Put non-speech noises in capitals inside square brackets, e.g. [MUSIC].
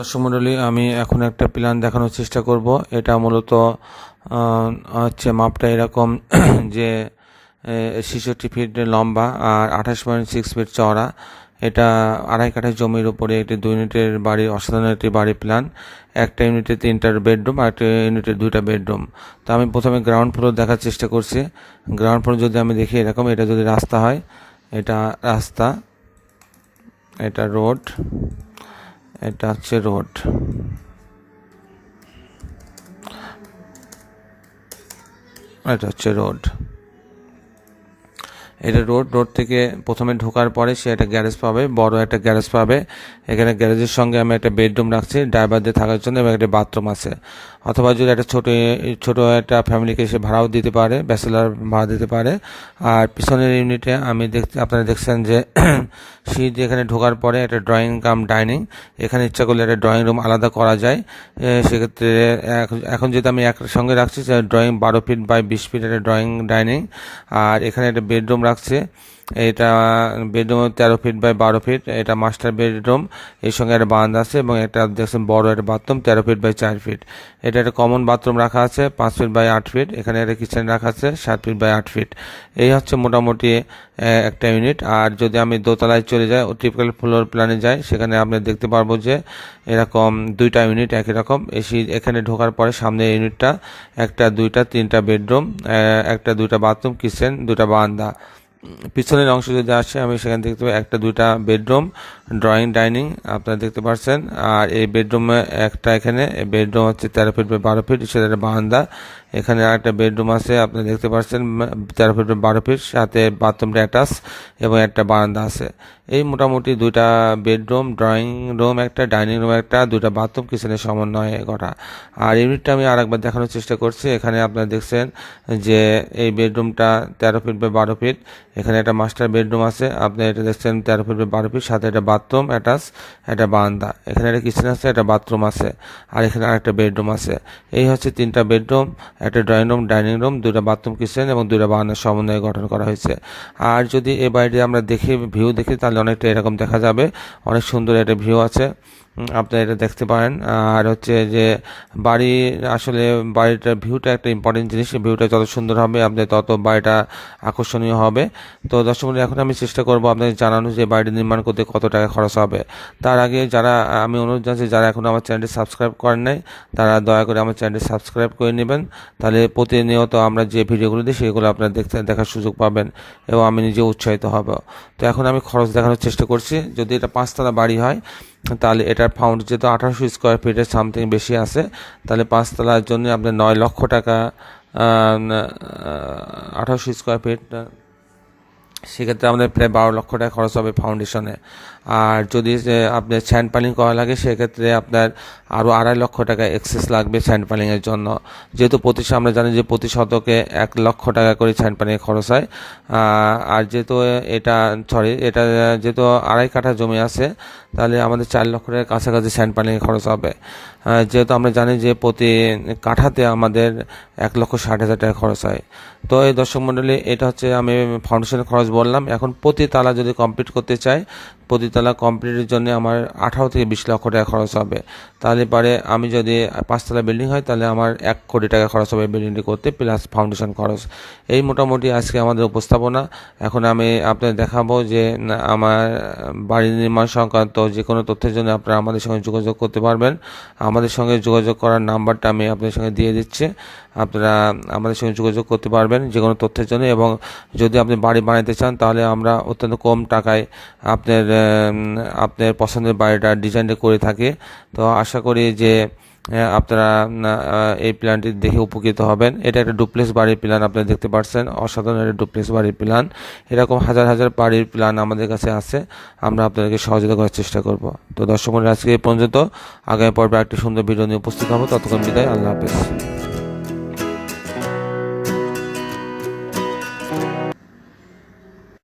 দর্শক মণ্ডলী আমি এখন একটা প্ল্যান দেখানোর চেষ্টা করব। এটা মূলত হচ্ছে মাপটা এরকম [CLEARS THROAT] যে ছেষট্টি ফিট লম্বা আর আঠাশ পয়েন্ট সিক্স ফিট চওড়া। এটা আড়াই কাঠা জমির উপরে একটি দুই ইউনিটের বাড়ি, অসাধারণ একটি বাড়ি প্ল্যান একটা ইউনিটে তিনটার বেডরুম আর একটা ইউনিটে দুইটা বেডরুম তো আমি প্রথমে গ্রাউন্ড ফ্লোর দেখার চেষ্টা করছি। গ্রাউন্ড ফ্লোর যদি আমি দেখি এরকম, এটা যদি রাস্তা হয়, এটা রাস্তা, এটা রোড এটা হচ্ছে রোড। এটা হচ্ছে রোড। এটা রোড রোড থেকে প্রথমে ঢোকার পরে সে একটা গ্যারেজ পাবে, বড় একটা গ্যারেজ পাবে। এখানে গ্যারেজের সঙ্গে আমি একটা বেডরুম রাখছি ড্রাইভারদের থাকার জন্য এবং একটা বাথরুম আছে। অথবা যদি একটা ছোট ছোট একটা ফ্যামিলিকে সে ভাড়াও দিতে পারে, ব্যাচেলার ভাড়া দিতে পারে। আর পিছনের ইউনিটে আমি দেখতে আপনারা দেখছেন যে [CLEARS THROAT] সিঁড়ি দিয়ে এখানে ঢোকার পরে একটা ড্রয়িং কাম, ডাইনিং, এখানে ইচ্ছা করলে একটা ড্রয়িং রুম আলাদা করা যায়। সেক্ষেত্রে এখন- এখন যেহেতু আমি একসঙ্গে রাখছি ড্রয়িং বারো ফিট বাই বিশ ফিট একটা ড্রয়িং, ডাইনিং। আর এখানে একটা বেডরুম রাখছে এটা বেডরুম তেরো ফিট বাই বারো ফিট, এটা মাস্টার বেডরুম, এর সঙ্গে একটা বারান্দা আছে এবং একটা দেখছেন বড় একটা বাথরুম, তেরো ফিট বাই চার ফিট। এটা একটা কমন বাথরুম রাখা আছে, পাঁচ ফিট বাই আট ফিট, এখানে একটা কিচেন রাখা আছে, সাত ফিট বাই আট ফিট। এই হচ্ছে মোটামুটি একটা ইউনিট। আর যদি আমি দোতলায় চলে যাই টিপিক্যাল ফ্লোর প্ল্যানে যাই, সেখানে আপনি দেখতে পারব যে, এরকম দুইটা ইউনিট একই রকম। এসি এখানে ঢোকার পরে সামনে ইউনিটটা, একটা, দুইটা, তিনটা বেডরুম একটা, দুইটা বাথরুম, কিচেন দুটা বারান্দা। পিছনের অংশ যদি আসে আমি সেখানে দেখতে পাই একটা, দুইটা বেডরুম, ড্রয়িং, ডাইনিং, আপনারা দেখতে পাচ্ছেন। আর এই বেডরুমে একটা এখানে বেডরুম হচ্ছে তেরো ফিট বাই বারো ফিট, সেটা একটা বারান্দা। এখানে আরেকটা বেডরুম আছে আপনি দেখতে পাচ্ছেন তেরো ফিট বারো ফিট, সাথে বাথরুমটা অ্যাটাচ এবং একটা বারান্দা আছে। এই মোটামুটি দুইটা বেডরুম, ড্রয়িং রুম একটা, ডাইনিং রুম একটা, দুইটা বাথরুম কিচেনের সমন্বয়ে করা। আর ইউনিটটা আমি আরেকবার দেখানোর চেষ্টা করছি। এখানে আপনারা দেখছেন যে এই বেডরুমটা তেরো ফিট বাই বারো ফিট এখানে একটা মাস্টার বেডরুম আছে। আপনি এটা দেখছেন, তেরো ফিট বারো ফিট সাথে একটা বাথরুম অ্যাটাচ একটা বারান্দা। এখানে একটা কিচেন আছে, একটা বাথরুম আছে, আর এখানে আরেকটা বেডরুম আছে। এই হচ্ছে তিনটা বেডরুম একটা ড্রয়িং রুম ডাইনিং রুম দুইটা বাথরুম কিচেন এবং দুটা বারান্দার সমন্বয়ে গঠন করা হয়েছে। আর যদি এ বাড়িটি আমরা দেখি ভিউ দেখি, তাহলে অনেকটা এরকম দেখা যাবে। অনেক সুন্দর একটা ভিউ আছে। আপনারা এটা দেখতে পারেন। আর হচ্ছে যে বাড়ি আসলে বাড়িটার ভিউটা একটা ইম্পর্টেন্ট জিনিস ভিউটা যত সুন্দর হবে আপনাদের তত বাড়িটা আকর্ষণীয় হবে। তো দর্শক এখন আমি চেষ্টা করব আপনাদের জানানো যে বাড়িটি নির্মাণ করতে কত টাকা খরচ হবে। তার আগে যারা, আমি অনুরোধ জানাচ্ছি, যারা এখন আমার চ্যানেলটি সাবস্ক্রাইব করেন নাই, তারা দয়া করে আমার চ্যানেলটি সাবস্ক্রাইব করে নেবেন। তাহলে প্রতিনিয়ত আমরা যে ভিডিওগুলো দিই, সেগুলো আপনারা দেখতে, দেখার সুযোগ পাবেন এবং আমি নিজে উৎসাহিত হব। তো এখন আমি খরচ দেখানোর চেষ্টা করছি। যদি এটা পাঁচতলা বাড়ি হয় তাহলে এটার ফাউন্ড যেহেতু আঠারোশো স্কোয়ার ফিটের সামথিং বেশি আছে, তাহলে পাঁচতলার জন্য আপনার নয় লক্ষ টাকা আঠারোশো স্কোয়ার ফিট সেক্ষেত্রে আমাদের প্রায় বারো লক্ষ টাকা খরচ হবে ফাউন্ডেশনে আর যদি আপনার স্যান্ড পালিং করা লাগে, সেক্ষেত্রে আপনার আরও আড়াই লক্ষ টাকা এক্সেস লাগবে স্যান্ড পালিংয়ের জন্য। যেহেতু প্রতি, আমরা জানি যে প্রতি শতকে এক লক্ষ টাকা করে স্যান্ড পালিংয়ের খরচ হয়। আর যেহেতু এটা সরি এটা যেহেতু আড়াই কাঠা জমি আছে, তাহলে আমাদের চার লক্ষ টাকার কাছাকাছি স্যান্ড পালিংয়ের খরচ হবে। যেহেতু আমরা জানি যে প্রতি কাঠাতে আমাদের এক লক্ষ ষাট হাজার টাকা খরচ হয়। তো এই দর্শক মণ্ডলী এটা হচ্ছে আমি ফাউন্ডেশনের খরচ বললাম এখন প্রতি তালা যদি কমপ্লিট করতে চাই প্রতি তালা কমপ্লিটের জন্য আমার আঠারো থেকে বিশ লক্ষ টাকা খরচ হবে। তাহলে পরে আমি যদি পাঁচতলা বিল্ডিং হয়, তাহলে আমার এক কোটি টাকা খরচ হবে বিল্ডিংটি করতে, প্লাস ফাউন্ডেশন খরচ। এই মোটামুটি আজকে আমাদের উপস্থাপনা। এখন আমি আপনাদের দেখাবো যে আমার বাড়ি নির্মাণ সংক্রান্ত যে কোনো তথ্যের জন্য আপনারা আমাদের সঙ্গে যোগাযোগ করতে পারবেন। আমাদের সঙ্গে যোগাযোগ করার নাম্বারটা আমি আপনাদের সঙ্গে দিয়ে দিচ্ছি। আপনারা আমাদের সঙ্গে যোগাযোগ করতে পারবেন যে কোনো তথ্যের জন্য এবং যদি আপনি বাড়ি বানাতে চান, তাহলে আমরা অত্যন্ত কম টাকায় আপনার আপনার পছন্দের বাড়িটা ডিজাইনটা করে থাকে। তো আশা করি যে আপনারা এই প্ল্যানটি দেখে উপকৃত হবেন। এটা একটা ডুপ্লেক্স বাড়ির প্ল্যান আপনারা দেখতে পাচ্ছেন অসাধারণ একটা ডুপ্লেক্স বাড়ির প্ল্যান এরকম হাজার হাজার বাড়ির প্ল্যান আমাদের কাছে আছে। আমরা আপনাদেরকে সহযোগিতা করার চেষ্টা করব। তো দর্শক আজকে এই পর্যন্ত। আগামী পর্বে একটি সুন্দর ভিডিও নিয়ে উপস্থিত হব। ততক্ষণ বিদায়, আল্লাহ হাফেজ।